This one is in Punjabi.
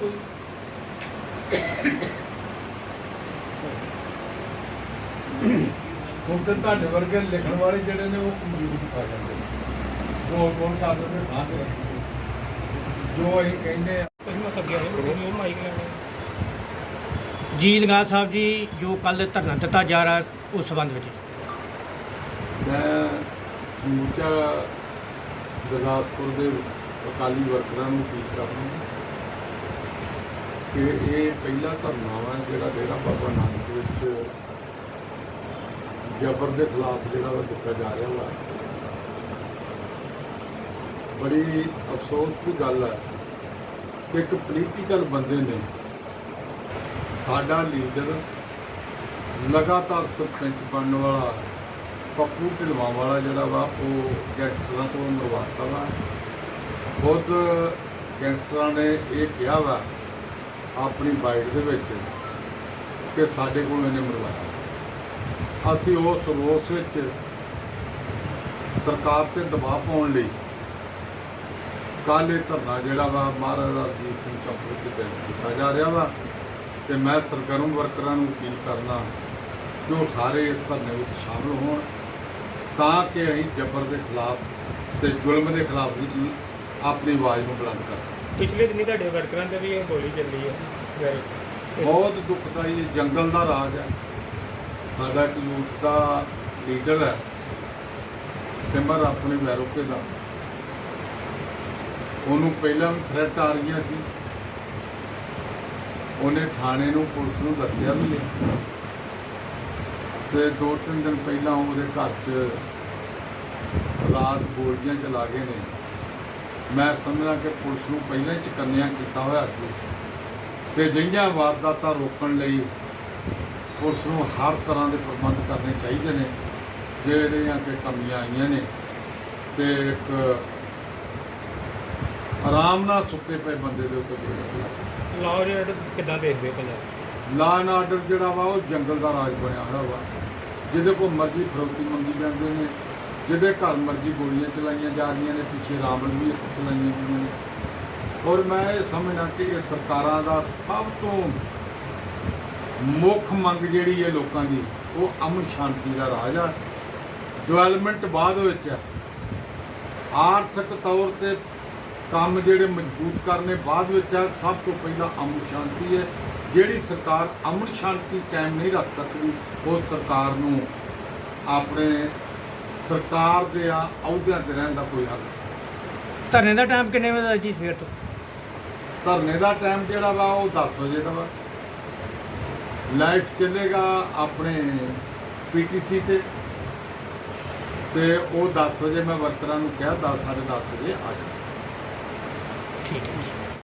ਕੋਈ। ਹੁਣ ਤੇ ਤੁਹਾਡੇ ਵਰਗੇ ਲਿਖਣ ਵਾਲੇ ਜਿਹੜੇ ਨੇ ਉਹ ਕੰਪਿਊਟਰ ਖਾ ਜਾਂਦੇ ਨੇ। ਉਹ ਕੋਣ ਕਰ ਦਿੰਦੇ ਸਾਹ ਤੇ ਜੋ ਅਸੀਂ ਕਹਿੰਦੇ ਆ। ਤੁਸੀਂ ਮੈਂ ਸੱਦਿਆ ਨਹੀਂ ਉਹ ਮਾਈਕ ਲੈਣਾ ਜੀ ਲਗਾ ਸਾਹਿਬ ਜੀ ਜੋ ਕੱਲ ਧਰਨਾ ਦਿੱਤਾ ਜਾ ਰਿਹਾ ਉਸ ਸੰਬੰਧ ਵਿੱਚ। ਮੈਂ ਸਮੂਚਾ ਗੁਰਦਾਸਪੁਰ ਦੇ ਅਕਾਲੀ ਵਰਕਰਾਂ ਨੂੰ ਅਪੀਲ ਕਰਦਾ ਕਿ ਇਹ ਪਹਿਲਾ ਧਰਨਾ ਵਾ ਜਿਹੜਾ ਡੇਰਾ ਬਾਬਾ ਨਾਨਕ ਵਿੱਚ ਜ਼ਬਰ ਦੇ ਖਿਲਾਫ ਜਿਹੜਾ ਵਾ ਦਿੱਤਾ ਜਾ ਰਿਹਾ ਵਾ। ਬੜੀ ਅਫਸੋਸ ਦੀ ਗੱਲ ਹੈ ਕਿ ਇੱਕ ਪੋਲੀਟੀਕਲ ਬੰਦੇ ਨੇ ਸਾਡਾ ਲੀਡਰ ਲਗਾਤਾਰ ਸਰਪੰਚ ਬਣਨ ਵਾਲਾ, ਪੱਪੂ ਢਿਲਵਾਂ ਵਾਲਾ ਜਿਹੜਾ ਵਾ, ਉਹ ਗੈਂਗਸਟਰਾਂ ਤੋਂ ਮਰਵਾਤਾ ਵਾ। ਖੁਦ ਗੈਂਗਸਟਰਾਂ ਨੇ ਇਹ ਕਿਹਾ ਵਾ ਆਪਣੀ ਬਾਈਕ ਦੇ ਵਿੱਚ ਕਿ ਸਾਡੇ ਕੋਲ ਇਹਨੇ ਮਰਵਾਇਆ ਅਸੀਂ ਉਸ ਰੋਸ ਵਿੱਚ ਸਰਕਾਰ ਤੇ ਦਬਾਅ ਪਾਉਣ ਲਈ ਕੱਲ੍ਹ ਇਹ ਧਰਨਾ ਜਿਹੜਾ ਵਾ ਮਹਾਰਾਜਾ ਰਣਜੀਤ ਸਿੰਘ ਚੌਕ ਵਿੱਚ ਦੇ ਦਿੱਤਾ ਜਾ ਰਿਹਾ ਵਾ ਤੇ ਮੈਂ ਸਰਗਰਮ ਵਰਕਰਾਂ ਨੂੰ ਅਪੀਲ ਕਰਨਾ ਕਿ ਉਹ ਸਾਰੇ ਇਸ ਧਰਨੇ ਵਿੱਚ ਸ਼ਾਮਲ ਹੋਣ ਤਾਂ ਕਿ ਅਸੀਂ ਜ਼ਬਰ ਦੇ ਖਿਲਾਫ ਤੇ ਜ਼ੁਲਮ ਦੇ ਖਿਲਾਫ ਵੀ ਆਪਣੀ ਆਵਾਜ਼ ਨੂੰ ਬੁਲੰਦ ਕਰ ਸਕੀਏ। ਪਿਛਲੇ ਦਿਨੀ ਤੁਹਾਡੇ ਵਰਕਰਾਂ ਤੇ ਵੀ ਇਹ ਗੋਲੀ ਚੱਲੀ ਹੈ ਫਿਰ ਬਹੁਤ ਦੁਖਦਾਈ ਜੰਗਲ ਦਾ ਰਾਜ ਹੈ। ਸਾਡਾ ਇੱਕ ਯੂਥ ਦਾ ਲੀਡਰ ਹੈ, ਸਿਮਰ ਆਪਣੇ ਵੈਰੋਕੇ ਦਾ। ਉਹਨੂੰ ਪਹਿਲਾਂ ਵੀ ਥ੍ਰੈਟ ਆ ਰਹੀਆਂ ਸੀ। ਉਹਨੇ ਥਾਣੇ ਨੂੰ ਪੁਲਿਸ ਨੂੰ ਦੱਸਿਆ ਵੀ ਹੈ ਤੇ ਦੋ ਤਿੰਨ ਦਿਨ ਪਹਿਲਾਂ ਉਹਦੇ ਘਰ 'ਚ ਰਾਤ ਗੋਲੀਆਂ ਚਲਾ ਗਏ ਨੇ। ਮੈਂ ਸਮਝਦਾ ਕਿ ਪੁਲਿਸ ਨੂੰ ਪਹਿਲਾਂ ਹੀ ਚਕੰਨਿਆ ਕੀਤਾ ਹੋਇਆ ਸੀ। ਤੇ ਜਿਹੀਆਂ ਵਾਰਦਾਤਾਂ ਰੋਕਣ ਲਈ ਪੁਲਿਸ ਨੂੰ ਹਰ ਤਰ੍ਹਾਂ ਦੇ ਪ੍ਰਬੰਧ ਕਰਨੇ ਚਾਹੀਦੇ ਨੇ ਜਿਹੜੀਆਂ ਕਿ ਕਮੀਆਂ ਆਈਆਂ ਨੇ। ਤੇ ਇੱਕ ਆਰਾਮ ਨਾਲ ਸੁੱਤੇ ਪਏ ਬੰਦੇ ਦੇ ਉੱਤੇ। ਲਾਅ ਆਰਡਰ ਕਿੱਦਾਂ ਦੇਖਦੇ ਪੰਜਾਬ ਲਾ ਐਂਡ ਆਰਡਰ ਜਿਹੜਾ ਵਾ ਉਹ ਜੰਗਲ ਦਾ ਰਾਜ ਬਣਿਆ ਹੋਇਆ ਵਾ ਜਿਹਦੇ ਕੋਲ ਮਰਜ਼ੀ ਫਰੋਤੀ ਮੰਗੀ ਜਾਂਦੇ ਨੇ। ਜਿਹਦੇ ਘਰ ਮਰਜ਼ੀ ਗੋਲੀਆਂ ਚਲਾਈਆਂ ਜਾ ਰਹੀਆਂ ਨੇ, ਪਿੱਛੇ ਰਾਵਣ ਵੀ ਚਲਾਈਆਂ ਗਈਆਂ ਨੇ। ਔਰ ਮੈਂ ਇਹ ਸਮਝਦਾ ਕਿ ਇਹ ਸਰਕਾਰਾਂ ਦਾ ਸਭ ਤੋਂ ਮੁੱਖ ਮੰਗ ਜਿਹੜੀ ਹੈ ਲੋਕਾਂ ਦੀ, ਉਹ ਅਮਨ ਸ਼ਾਂਤੀ ਦਾ ਰਾਜ ਆ। ਡਿਵੈਲਪਮੈਂਟ ਬਾਅਦ ਵਿੱਚ ਹੈ ਆਰਥਿਕ ਤੌਰ ਤੇ ਕੰਮ ਜਿਹੜੇ ਮਜ਼ਬੂਤ ਕਰਨੇ ਬਾਅਦ ਵਿੱਚ ਹੈ ਸਭ ਤੋਂ ਪਹਿਲਾਂ ਅਮਨ ਸ਼ਾਂਤੀ ਹੈ। ਜਿਹੜੀ ਸਰਕਾਰ ਅਮਨ ਸ਼ਾਂਤੀ ਕਾਇਮ ਨਹੀਂ ਰੱਖ ਸਕਦੀ, ਉਹ ਸਰਕਾਰ ਨੂੰ ਆਪਣੇ ਸਰਕਾਰ ਦੇ ਆ ਅਹੁਦਿਆਂ ਤੇ ਰਹਿਣ ਦਾ ਕੋਈ ਹੱਕ ਨਹੀਂ। ਧਰਨੇ ਦਾ ਟਾਈਮ ਕਿੰਨੇ ਵਜੇ ਦਾ ਜੀ ਸਵੇਰ ਤੋਂ? ਧਰਨੇ ਦਾ ਟਾਈਮ ਜਿਹੜਾ ਵਾ ਉਹ 10 ਵਜੇ ਦਾ ਵਾ। ਲਾਈਵ ਚੱਲੇਗਾ ਆਪਣੇ ਪੀਟੀਸੀ ਤੇ। ਤੇ ਉਹ 10 ਵਜੇ ਮੈਂ ਵਰਕਰਾਂ ਨੂੰ ਕਿਹਾ 10 10:30 ਵਜੇ ਆ ਜਾਓ। ਠੀਕ ਹੈ ਜੀ।